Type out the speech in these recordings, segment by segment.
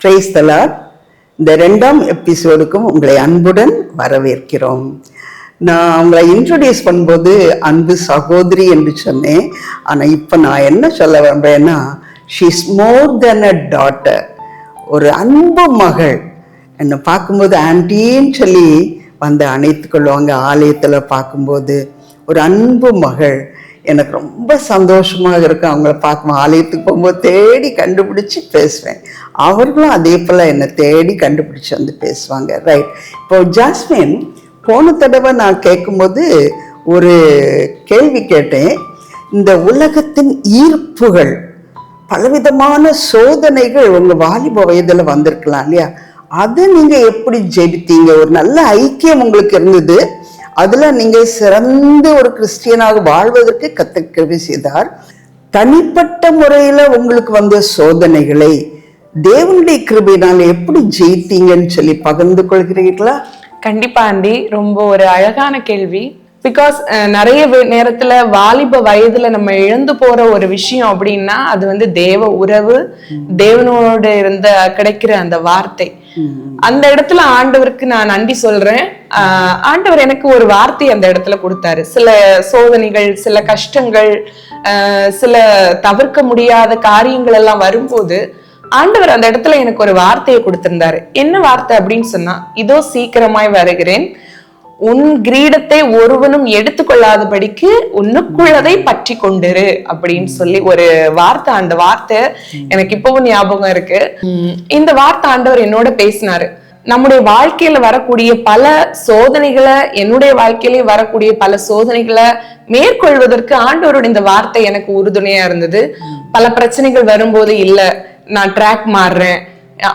பிரைஸ்தலா இந்த ரெண்டாம் எபிசோடுக்கும் உங்களை அன்புடன் வரவேற்கிறோம். நான் அவங்களை இன்ட்ரடியூஸ் பண்ணும்போது அன்பு சகோதரி என்று சொன்னேன். ஆனால் இப்போ நான் என்ன சொல்ல வரேன்னா she's more then a daughter ஒரு அன்பு மகள். என்னை பார்க்கும்போது ஆன்டின்னு சொல்லி வந்து அணைத்து கொள்வாங்க ஆலயத்தில் பார்க்கும்போது. ஒரு அன்பு மகள். எனக்கு ரொம்ப சந்தோஷமாக இருக்கும் அவங்கள பார்க்கும்போது. ஆலயத்துக்கு போகும்போது தேடி கண்டுபிடிச்சி பேசுவேன். அவர்களும் அதே போல் என்னை தேடி கண்டுபிடிச்சி வந்து பேசுவாங்க. ரைட் இப்போ ஜாஸ்மின் போன தடவை நான் கேட்கும்போது ஒரு கேள்வி கேட்டேன். இந்த உலகத்தின் ஈர்ப்புகள் பலவிதமான சோதனைகள் உங்கள் வாலிப வயதில் வந்திருக்கலாம் இல்லையா? அதை நீங்கள் எப்படி ஜெயித்தீங்க ஒரு நல்ல ஐக்கியம் உங்களுக்கு இருந்தது. அதுல நீங்க சிறந்த ஒரு கிறிஸ்டியனாக வாழ்வதற்கு கத்தக்கவி செய்தார். தனிப்பட்ட முறையில உங்களுக்கு வந்த சோதனைகளை தேவனுடைய கிருபையினால் எப்படி ஜெயித்தீங்கன்னு சொல்லி பகிர்ந்து கொள்கிறீர்களா? கண்டிப்பா ஆண்டி ரொம்ப ஒரு அழகான கேள்வி. பிகாஸ் நிறைய நேரத்துல வாலிப வயதுல நம்ம இழந்து போற ஒரு விஷயம் அப்படின்னா அது வந்து தேவ உறவு தேவனோட இருந்த கிடைக்கிற அந்த வார்த்தை. அந்த இடத்துல ஆண்டவருக்கு நான் நன்றி சொல்றேன். ஆண்டவர் எனக்கு ஒரு வார்த்தை அந்த இடத்துல கொடுத்தாரு. சில சோதனைகள் சில கஷ்டங்கள் ஆஹ் சில தவிர்க்க முடியாத காரியங்கள் எல்லாம் வரும்போது ஆண்டவர் அந்த இடத்துல எனக்கு ஒரு வார்த்தையை கொடுத்திருந்தாரு. என்ன வார்த்தை அப்படின்னு சொன்னா இதோ சீக்கிரமாய் வருகிறேன். உன் கிரீடத்தை ஒருவனும் எடுத்துக்கொள்ளாதபடிக்கு உன்னுக்குள்ளதை பற்றி கொண்டிரு அப்படின்னு சொல்லி ஒரு வார்த்தை அந்த வார்த்தை எனக்கு இப்பவும் ஞாபகம் இருக்கு. இந்த வார்த்தை ஆண்டவர் என்னோட பேசினாரு. நம்முடைய வாழ்க்கையில வரக்கூடிய பல சோதனைகளை என்னுடைய வாழ்க்கையிலே வரக்கூடிய பல சோதனைகளை மேற்கொள்வதற்கு ஆண்டவரோட இந்த வார்த்தை எனக்கு உறுதுணையா இருந்தது. பல பிரச்சனைகள் வரும்போது இல்ல நான் ட்ராக் மாறுறேன்.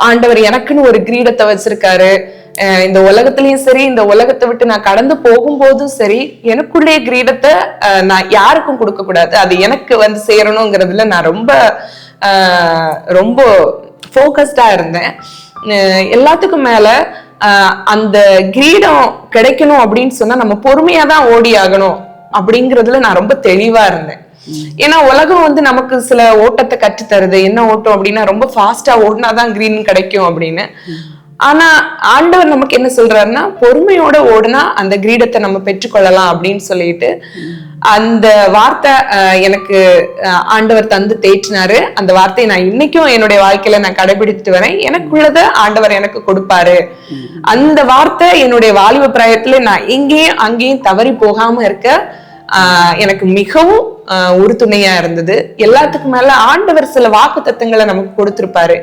ஆண்டவர் எனக்குன்னு ஒரு கிரீடத்தை வச்சிருக்காரு. இந்த உலகத்திலயும் சரி இந்த உலகத்தை விட்டு நான் கடந்து போகும்போதும் சரி எனக்குள்ளே கிரீடத்தை நான் யாருக்கும் கொடுக்க கூடாது. அது எனக்கு வந்து சேரணுங்கிறதுல நான் ரொம்ப ரொம்ப ஃபோக்கஸ்டா இருந்தேன். எல்லாத்துக்கும் மேல அந்த கிரீடம் கிடைக்கணும் அப்படின்னு சொன்னா நம்ம பொறுமையா தான் ஓடி ஆகணும் அப்படிங்கிறதுல நான் ரொம்ப தெளிவா இருந்தேன். ஏன்னா உலகம் வந்து நமக்கு சில ஓட்டத்தை கற்றுத் தருது என்ன ஓட்டம் அப்படின்னா ரொம்ப ஃபாஸ்டா ஓடினாதான் கிரீன் கிடைக்கும் அப்படின்னு. ஆனா ஆண்டவர் நமக்கு என்ன சொல்றாருன்னா பொறுமையோட ஓடுனா அந்த கிரீடத்தை நம்ம பெற்றுக்கொள்ளலாம் அப்படின்னு சொல்லிட்டு அந்த வார்த்தை அஹ், எனக்கு அஹ், ஆண்டவர் தந்து தேற்றினாரு. அந்த வார்த்தையை நான் இன்னைக்கும் என்னுடைய வாழ்க்கையில நான் கடைபிடித்துட்டு வரேன். எனக்குள்ளத ஆண்டவர் எனக்கு கொடுப்பாரு. அந்த வார்த்தை என்னுடைய வாலிப பிராயத்துல நான் இங்கேயும் அங்கேயும் தவறி போகாம இருக்க ஆஹ் எனக்கு மிகவும் உறுதுணையா இருந்தது. எல்லாத்துக்கும் மேல ஆண்டவர் சில வாக்கு தத்துவங்களை நமக்கு கொடுத்திருப்பாரு.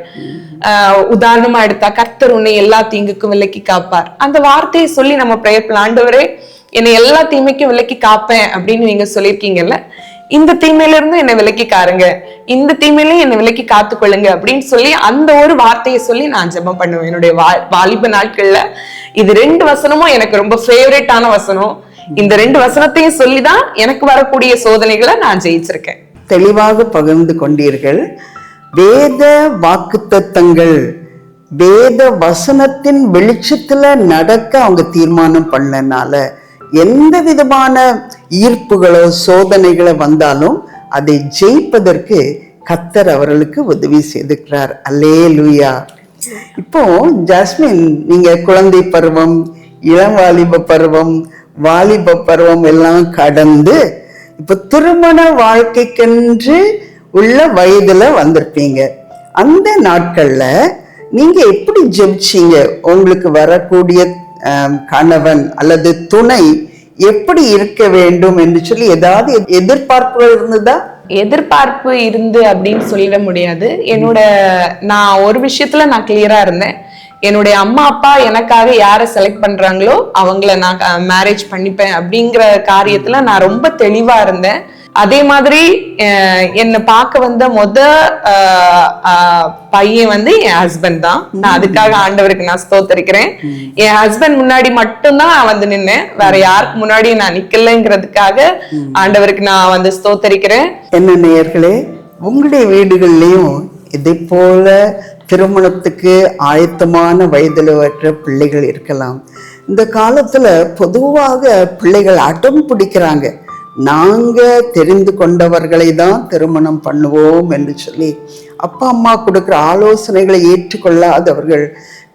ஆஹ் உதாரணமா எடுத்தா கர்த்தர் உன்னை எல்லா தீங்குக்கும் விலக்கி காப்பார். அந்த வார்த்தையை சொல்லி நம்ம பிரயப்பில் ஆண்டவரே என்னை எல்லா தீமைக்கும் விலக்கி காப்பேன் அப்படின்னு நீங்க சொல்லியிருக்கீங்கல்ல? இந்த தீமையில இருந்து என்னை விலக்கி காருங்க. இந்த தீமையிலும் என்னை விலக்கி காத்து கொள்ளுங்க அப்படின்னு சொல்லி அந்த ஒரு வார்த்தையை சொல்லி நான் ஜெபம் பண்ணுவேன். என்னுடைய வா- வாலிப நாட்கள்ல. இது ரெண்டு வசனமும் எனக்கு ரொம்ப ஃபேவரட்டான வசனம். இந்த ரெண்டு வசனத்தையும் சொல்லிதான் எனக்கு வரக்கூடிய சோதனைகளை நான் ஜெயிச்சிருக்கேன். தெளிவாக பகிர்ந்து கொண்டீர்கள். வேத வாக்குத்தத்தங்கள் வேத வசனத்தின் வெளிச்சத்துல நடக்க அவங்க தீர்மானம் பண்ணனால எந்த விதமான ஈர்ப்புகளோ சோதனைகளோ வந்தாலும் அதை ஜெயிப்பதற்கு கத்தர் அவர்களுக்கு உதவி செய்திருக்கிறார். அல்லே லூயா இப்போ ஜாஸ்மின் நீங்க குழந்தை பருவம் இளம் வாலிப பருவம் வாலிப பருவம் எல்லாம் கடந்து இப்ப திருமண வாழ்க்கைக்கென்று உள்ள வயதுல வந்திருப்பீங்க. அந்த நாட்கள்ல நீங்க எப்படி ஜெபிச்சீங்க? உங்களுக்கு வரக்கூடிய கணவன் அல்லது துணை எப்படி இருக்க வேண்டும் என்று சொல்லி ஏதாவது எதிர்பார்ப்புகள் இருந்ததா? எதிர்பார்ப்பு இருந்து அப்படின்னு சொல்லிட முடியாது. என்னோட நான் ஒரு விஷயத்துல நான் கிளியரா இருந்தேன். என்னுடைய அம்மா அப்பா எனக்காக யாரை செலக்ட் பண்றாங்களோ அவங்கள நான் மேரேஜ் பண்ணிப்பேன் அப்படிங்கிற காரியத்துல நான் ரொம்ப தெளிவா இருந்தேன். அதே மாதிரி என்னை பார்க்க வந்த முத பையன் வந்து என் ஹஸ்பண்ட் தான். நான் அதுக்காக ஆண்டவருக்கு நான் ஸ்தோத்தரிக்கிறேன். என் ஹஸ்பண்ட் முன்னாடி மட்டும்தான் நான் வந்து நின்னேன். வேற யாருக்கு முன்னாடி நான் நிக்கலைங்கிறதுக்காக ஆண்டவருக்கு நான் வந்து ஸ்தோத்தரிக்கிறேன். என்ன நேயர்களே உங்களுடைய வீடுகள்லையும் இதே போல திருமணத்துக்கு ஆயத்தமான வயதில் வற்ற பிள்ளைகள் இருக்கலாம். இந்த காலத்தில் பொதுவாக பிள்ளைகள் அடம் பிடிக்கிறாங்க. நாங்கள் தெரிந்து கொண்டவர்களை தான் திருமணம் பண்ணுவோம் என்று சொல்லி அப்பா அம்மா கொடுக்குற ஆலோசனைகளை ஏற்றுக்கொள்ளாதவர்கள்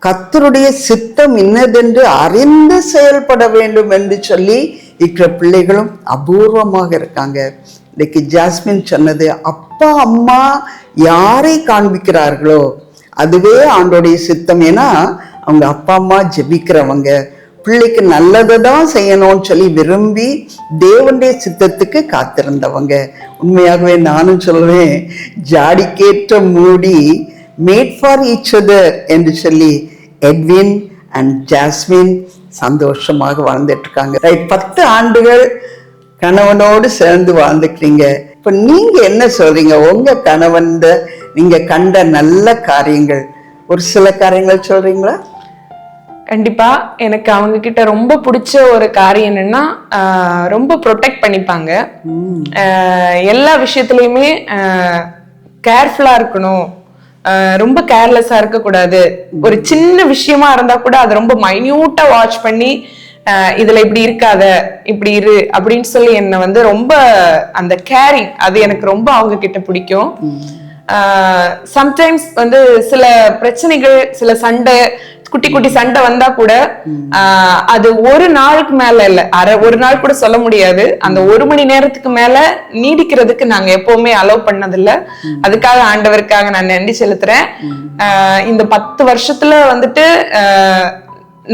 கத்தருடைய சித்தம் இன்னதென்று அறிந்து செயல்பட வேண்டும் என்று சொல்லி இருக்கிற பிள்ளைகளும் அபூர்வமாக இருக்காங்க. இன்னைக்கு ஜாஸ்மின் சொன்னது அப்பா அம்மா யாரை காண்பிக்கிறார்களோ அதுவே ஆண்டோடைய சித்தம். ஏன்னா அவங்க அப்பா அம்மா ஜெபிக்கிறவங்க பிள்ளைக்கு நல்லதை தான் செய்யணும்னு சொல்லி விரும்பி தேவனுடைய சித்தத்துக்கு காத்திருந்தவங்க. உண்மையாகவே நானும் சொல்லுவேன் ஜாடிக்கேற்ற மூடி மேட் ஃபார் ஈச் அதர் என்று சொல்லி எட்வின் அண்ட் ஜாஸ்மின் சந்தோஷமாக வாழ்ந்துட்டு இருக்காங்க. பத்து ஆண்டுகள் கணவனோடு சேர்ந்து வாழ்ந்துக்கிறீங்க. இப்ப நீங்க என்ன சொல்றீங்க? உங்க கணவன் நீங்க கண்ட நல்ல காரியங்கள். ஒரு சில காரியங்கள் சொல்றீங்களா? கண்டிப்பா. எனக்கு அவங்க கிட்ட ரொம்ப பிடிச்ச ஒரு காரியம் என்னன்னா ரொம்ப ப்ரொடெக்ட் பண்ணிப்பாங்க. எல்லா விஷயத்துலயுமே கேர்ஃபுல்லா இருக்கணும். ரொம்ப கேர்லெஸ்ஸா இருக்கக்கூடாது. ஒரு சின்ன விஷயமா இருந்தா கூட அதை ரொம்ப மைன்யூட்டா வாட்ச் பண்ணி இதுல இப்படி இருக்காத இப்படி இரு அப்படின்னு சொல்லி என்னை வந்து ரொம்ப அந்த கேரிங் அது எனக்கு ரொம்ப அவங்க கிட்ட பிடிக்கும் சம்டைம்ஸ் வந்து சில பிரச்சனைகள் சில சண்டை குட்டி குட்டி சண்டை வந்தா கூட ஆஹ் அது ஒரு நாளுக்கு மேல இல்ல அரை ஒரு நாள் கூட சொல்ல முடியாது. அந்த ஒரு மணி நேரத்துக்கு மேல நீடிக்கிறதுக்கு நாங்க எப்பவுமே அலோவ் பண்ணதில்ல. அதுக்காக ஆண்டவருக்காக நான் நன்றி செலுத்துறேன். ஆஹ் இந்த பத்து வருஷத்துல வந்துட்டு ஆஹ்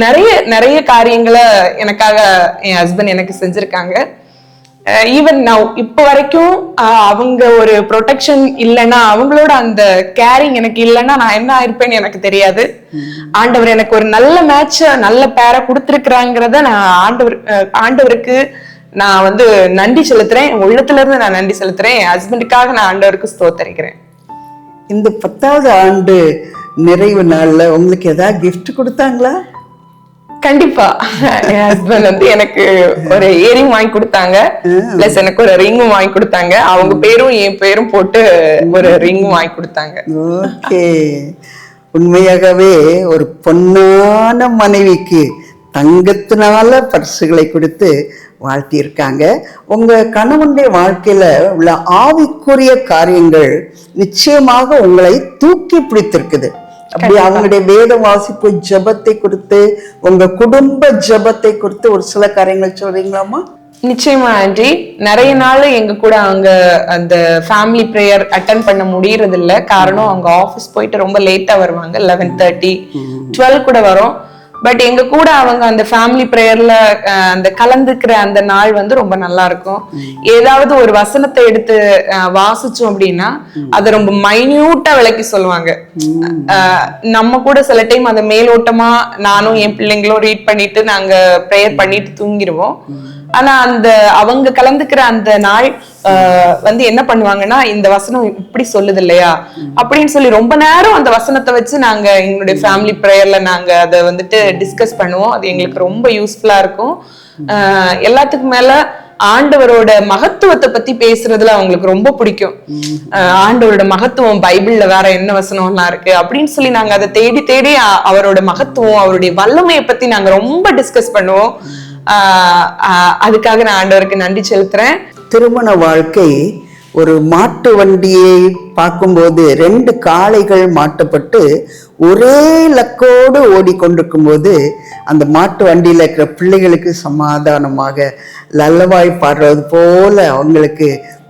நிறைய நிறைய காரியங்களை எனக்காக என் ஹஸ்பண்ட் எனக்கு செஞ்சிருக்காங்க. ஈவன் நவ் இப்போ வரைக்கும் அவங்க ஒரு ப்ரொடெக்ஷன் இல்லைன்னா அவங்களோட அந்த கேரிங் எனக்கு இல்லைன்னா நான் என்ன ஆயிருப்பேன்னு எனக்கு தெரியாது. ஆண்டவர் எனக்கு ஒரு நல்ல மேட்ச் நல்ல பேரை கொடுத்துருக்குறாங்கிறத நான் ஆண்டவர் ஆண்டவருக்கு நான் வந்து நன்றி செலுத்துறேன். உள்ளத்துல இருந்து நான் நன்றி செலுத்துறேன். என் ஹஸ்பண்டுக்காக நான் ஆண்டவருக்கு ஸ்தோத்தரிக்கிறேன். இந்த பத்தாவது ஆண்டு நிறைவு நாள்ல உங்களுக்கு ஏதாவது gift கொடுத்தாங்களா? கண்டிப்பா. என் ஹஸ்பண்ட் வந்து எனக்கு ஒரு இயரிங் வாங்கி கொடுத்தாங்க. பிளஸ் எனக்கு ஒரு ரிங்கும் வாங்கி கொடுத்தாங்க. அவங்க பேரும் என் பேரும் போட்டு ஒரு ரிங்கும் வாங்கி கொடுத்தாங்க. ஓகே. உண்மையாகவே ஒரு பொன்னான மனைவிக்கு தங்கத்தினால பரிசுகளை கொடுத்து வாழ்த்தியிருக்காங்க. உங்க கணவனுடைய வாழ்க்கையில உள்ள ஆவிக்குரிய காரியங்கள் நிச்சயமாக உங்களை தூக்கி பிடித்திருக்குது. அப்படி அவங்களுடைய வேத வாசிப்பு ஜெபத்தை கொடுத்து உங்க குடும்ப ஜெபத்தை கொடுத்து ஒரு சில காரியங்கள் சொல்றீங்களாமா நிச்சயமா ஆண்டி. நிறைய நாள் எங்க கூட அவங்க அந்த ஃபேமிலி ப்ரேயர் அட்டன் பண்ண முடியறது இல்ல காரணம் அவங்க ஆஃபீஸ் போயிட்டு ரொம்ப லேட்டா வருவாங்க லெவன் தேர்ட்டி டுவெல் கூட வரும். பட் எங்க கூட அவங்க அந்த ஃபேமிலி ப்ரேயர்ல அந்த கலந்துக்கிற அந்த நாள் வந்து ரொம்ப நல்லா இருக்கும். ஏதாவது ஒரு வசனத்தை எடுத்து வாசிச்சோம் அப்படின்னா அதை ரொம்ப மைன்யூட்டா விளக்கி சொல்லுவாங்க. நம்ம கூட சில டைம் அதை மேலோட்டமா நானும் என் பிள்ளைங்களும் ரீட் பண்ணிட்டு நாங்க ப்ரேயர் பண்ணிட்டு தூங்கிடுவோம் ஆனா அந்த அவங்க கலந்துக்கிற அந்த நாள் ஆஹ், வந்து என்ன பண்ணுவாங்கன்னா இந்த வசனம் இப்படி சொல்லுது இல்லையா அப்படின்னு சொல்லி ரொம்ப நேரம் அந்த வசனத்தை வச்சு நாங்க எங்களுடைய ஃபேமிலி ப்ரேயர்ல நாங்க அதை வந்துட்டு டிஸ்கஸ் பண்ணுவோம். அது எங்களுக்கு ரொம்ப யூஸ்ஃபுல்லா இருக்கும். ஆஹ், எல்லாத்துக்கும் மேல ஆண்டவரோட மகத்துவத்தை பத்தி பேசுறதுல அவங்களுக்கு ரொம்ப பிடிக்கும். ஆஹ், ஆண்டவரோட மகத்துவம் பைபிள்ல வேற என்ன வசனம்லாம் இருக்கு? அப்படின்னு சொல்லி நாங்க அதை தேடி தேடி அவரோட மகத்துவம் அவருடைய வல்லமையை பத்தி நாங்க ரொம்ப டிஸ்கஸ் பண்ணுவோம். அதுக்காக நான் ஆண்டவருக்கு நன்றி செலுத்துறேன். திருமண வாழ்க்கை ஒரு மாட்டு வண்டியை பார்க்கும்போது ரெண்டு காளைகள் மாட்டப்பட்டு ஒரே லக்கோடு ஓடிக்கொண்டிருக்கும் போது அந்த மாட்டு வண்டியில் இருக்கிற பிள்ளைகளுக்கு சமாதானமாக லல்லவாய் பாடுறது போல அவங்களுக்கு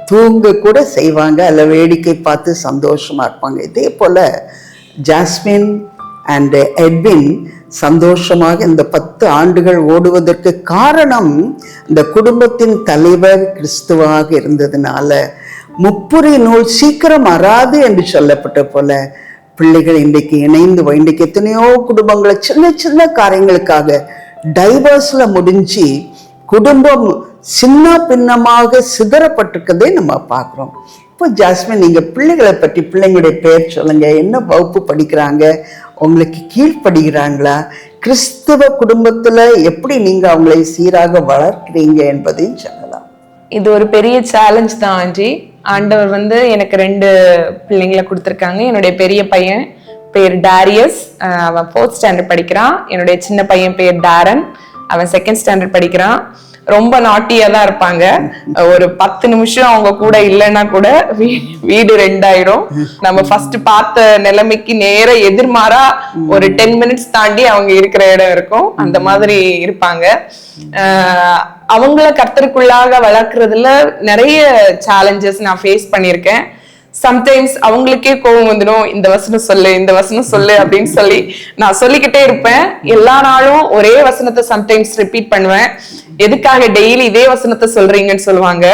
தூங்க கூட செய்வாங்க. அல்ல வேடிக்கை பார்த்து சந்தோஷமாக இருப்பாங்க. இதே போல் ஜாஸ்மின் அண்ட் எட்வின் சந்தோஷமாக இந்த பத்து ஆண்டுகள் ஓடுவதற்கு காரணம் இந்த குடும்பத்தின் தலைவர் கிறிஸ்துவாக இருந்ததுனால முப்புரி நூல் சீக்கிரம் அறாது என்று சொல்லப்பட்ட போல பிள்ளைகள் இன்றைக்கு இணைந்து இன்றைக்கு எத்தனையோ குடும்பங்களை சின்ன சின்ன காரியங்களுக்காக டைவர்ஸ்ல முடிஞ்சு குடும்பம் சின்ன பின்னமாக சிதறப்பட்டிருக்கதை நம்ம பார்க்குறோம். இப்போ ஜாஸ்மின் நீங்கள் பிள்ளைகளை பற்றி பிள்ளைங்களுடைய பெயர் சொல்லுங்க என்ன வகுப்பு படிக்கிறாங்க உங்களுக்கு கீழ்ப்படுகிறாங்களா? கிறிஸ்துவ குடும்பத்தில் எப்படி நீங்கள் அவங்களை சீராக வளர்க்கிறீங்க என்பதையும் சொல்லலாம். இது ஒரு பெரிய சேலஞ்ச் தான் ஆஞ்சி ஆண்டவர் வந்து எனக்கு ரெண்டு பிள்ளைங்களை கொடுத்துருக்காங்க. என்னுடைய பெரிய பையன் பேர் டாரியஸ் அவன் ஃபோர்த் ஸ்டாண்டர்ட் படிக்கிறான். என்னுடைய சின்ன பையன் பேர் டாரன் அவன் செகண்ட் ஸ்டாண்டர்ட் படிக்கிறான். ரொம்ப நாட்டியா தான் இருப்பாங்க. ஒரு பத்து நிமிஷம் அவங்க கூட இல்லைன்னா கூட வீ- வீடு ரெண்டாயிரும் நம்ம ஃபர்ஸ்ட் பார்த்த நிலைமைக்கு நேர எதிர்மாறா ஒரு டென் மினிட்ஸ் தாண்டி அவங்க இருக்கிற இடம் இருக்கும். அந்த மாதிரி இருப்பாங்க. ஆஹ் அவங்கள கர்த்தருக்குள்ளாக வளர்க்கறதுல நிறைய சேலஞ்சஸ் நான் ஃபேஸ் பண்ணியிருக்கேன். சம்டைம்ஸ் அவங்களுக்கே கோபம் வந்துடும் இந்த வசனம் சொல்லு இந்த வசனம் சொல்லு அப்படின்னு சொல்லி. நான் சொல்லிக்கிட்டே இருப்பேன். எல்லா நாளும் ஒரே வசனத்தை சம்டைம்ஸ் ரிப்பீட் பண்ணுவேன். எதுக்காக டெய்லி இதே வசனத்தை சொல்றீங்கன்னு சொல்லுவாங்க.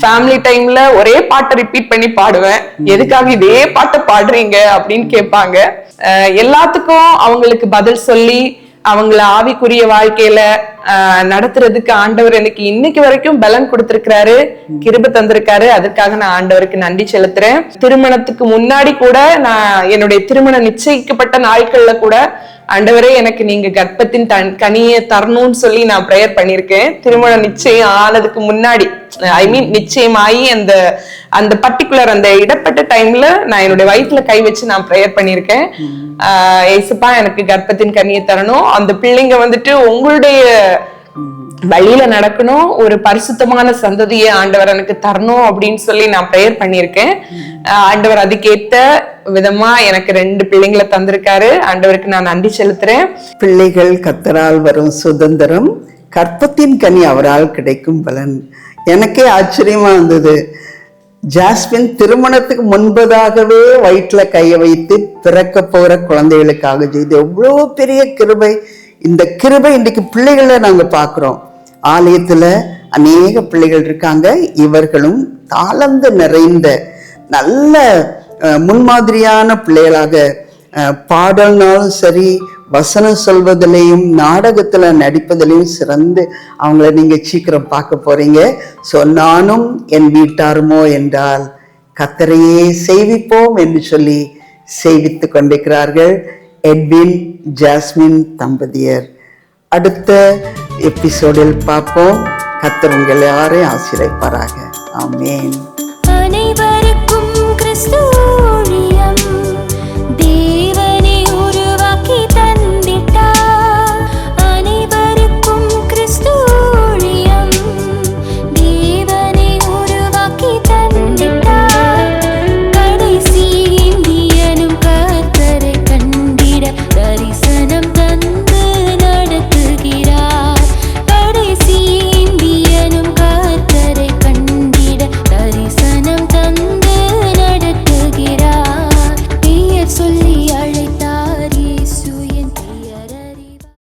ஃபேமிலி டைம்ல ஒரே பாட்டை ரிப்பீட் பண்ணி பாடுவேன். எதுக்காக இதே பாட்டை பாடுறீங்க அப்படின்னு கேட்பாங்க. எல்லாத்துக்கும் அவங்களுக்கு பதில் சொல்லி அவங்கள ஆவிக்குரிய வாழ்க்கையில ஆஹ், நடத்துறதுக்கு ஆண்டவர் எனக்கு இன்னைக்கு வரைக்கும் பலன் கொடுத்திருக்கிறாரு கிருப தந்திருக்காரு. அதுக்காக நான் ஆண்டவருக்கு நன்றி செலுத்துறேன். திருமணத்துக்கு முன்னாடி கூட நான் என்னுடைய திருமணம் நிச்சயிக்கப்பட்ட நாட்கள்ல கூட ஆண்டவரே எனக்கு நீங்க கர்ப்பத்தின் தன் கனியை தரணும்னு சொல்லி நான் ப்ரேயர் பண்ணியிருக்கேன். திருமணம் நிச்சயம் ஆனதுக்கு முன்னாடி ஐ மீன் நிச்சயமாயி அந்த அந்த பர்டிகுலர் அந்த இடப்பட்ட டைம்ல நான் என்னுடைய வயிற்றுல கை வச்சு நான் ப்ரேயர் பண்ணியிருக்கேன். ஆஹ் ஏசப்பா எனக்கு கர்ப்பத்தின் கனியை தரணும். அந்த பிள்ளைங்க வந்துட்டு உங்களுடைய வழியில நடக்கணும். ஒரு பரிசுத்தமான சந்ததியை ஆண்டவர் எனக்கு தரணும் அப்படின்னு சொல்லி நான் ப்ரேயர் பண்ணியிருக்கேன். ஆண்டவர் அதுக்கேத்த விதமா எனக்கு ரெண்டு பிள்ளைங்களை தந்திருக்காரு. ஆண்டவருக்கு நான் நன்றி செலுத்துறேன். பிள்ளைகள் கத்தரால் வரும் சுதந்திரம் கற்பத்தின் கனி அவரால் கிடைக்கும் பலன். எனக்கே ஆச்சரியமா இருந்தது. ஜாஸ்மின் திருமணத்துக்கு முன்பதாகவே வயிற்றுல கையை வைத்து பிறக்க போற குழந்தைகளுக்காக செய்து எவ்வளோ பெரிய கிருபை. இந்த கிருபை இன்னைக்கு பிள்ளைகளை நாங்க பார்க்குறோம். ஆலயத்துல அநேக பிள்ளைகள் இருக்காங்க. இவர்களும் தாளந்து நிறைந்த நல்ல முன்மாதிரியான பிள்ளைகளாக பாடல்னாலும் சரி வசனம் சொல்வதிலையும் நாடகத்தில் நடிப்பதிலையும் சிறந்து அவங்கள நீங்கள் சீக்கிரம் பார்க்க போறீங்க. ஸோ நானும் என் வீட்டாருமோ என்றால் கத்தரையே செய்விப்போம் என்று சொல்லி செய்வித்து கொண்டிருக்கிறார்கள் எட்வின் ஜாஸ்மின் தம்பதியர். அடுத்த எபிசோடில் பார்ப்போம். கத்தர் உங்களை யாரையும் ஆசிரியப்பாராக ஆமேன்.